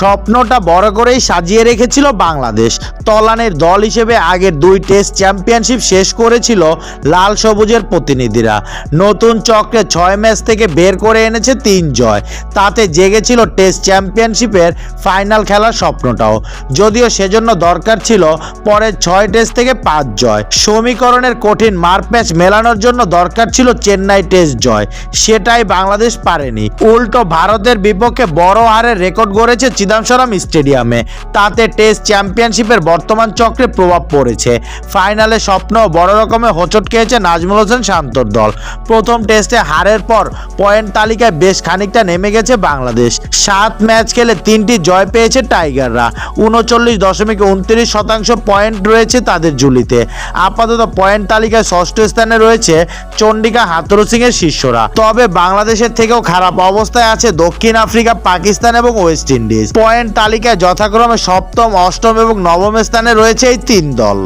স্বপ্নটা বড় করেই সাজিয়ে রেখেছিল বাংলাদেশ। তলানের দল হিসেবে আগের দুই টেস্ট চ্যাম্পিয়নশিপ শেষ করেছিল লাল সবুজের প্রতিনিধিরা। নতুন চক্রে ছয় ম্যাচ থেকে বের করে এনেছে তিন জয়। তাতে জেগেছিল টেস্ট চ্যাম্পিয়নশিপের ফাইনাল খেলার স্বপ্নটাও। যদিও সেজন্য দরকার ছিল পরের ছয় টেস্ট থেকে পাঁচ জয়। সমীকরণের কঠিন মারপ্যাচ মেলানোর জন্য দরকার ছিল চেন্নাই টেস্ট জয়। সেটাই বাংলাদেশ পারেনি। উল্টো ভারতের বিপক্ষে বড় হারের রেকর্ড গড়েছে চিদাম্বরম স্টেডিয়ামে। তাতে টেস্ট চ্যাম্পিয়নশিপের বর্তমান চক্রে প্রভাব পড়েছে। ফাইনালে স্বপ্ন বড় রকমের হোঁচট খেয়েছে নাজমুল হোসেন শান্তর দল। প্রথম টেস্টে হারের পর পয়েন্ট তালিকায় বেশ খানিকটা নেমে গেছে বাংলাদেশ। সাত ম্যাচ খেলে তিনটি জয় পেয়েছে টাইগাররা। উনচল্লিশ দশমিক উনত্রিশ শতাংশ পয়েন্ট রয়েছে তাদের ঝুলিতে। আপাতত পয়েন্ট তালিকায় ষষ্ঠ স্থানে রয়েছে চন্ডিকা হাতরু সিং এর শিষ্যরা। তবে বাংলাদেশের থেকেও খারাপ অবস্থায় আছে দক্ষিণ আফ্রিকা, পাকিস্তান এবং ওয়েস্ট ইন্ডিজ। পয়েন্ট তালিকায় যথাক্রমে সপ্তম অষ্টম এবং নবম স্থানে রয়েছে এই তিন দল।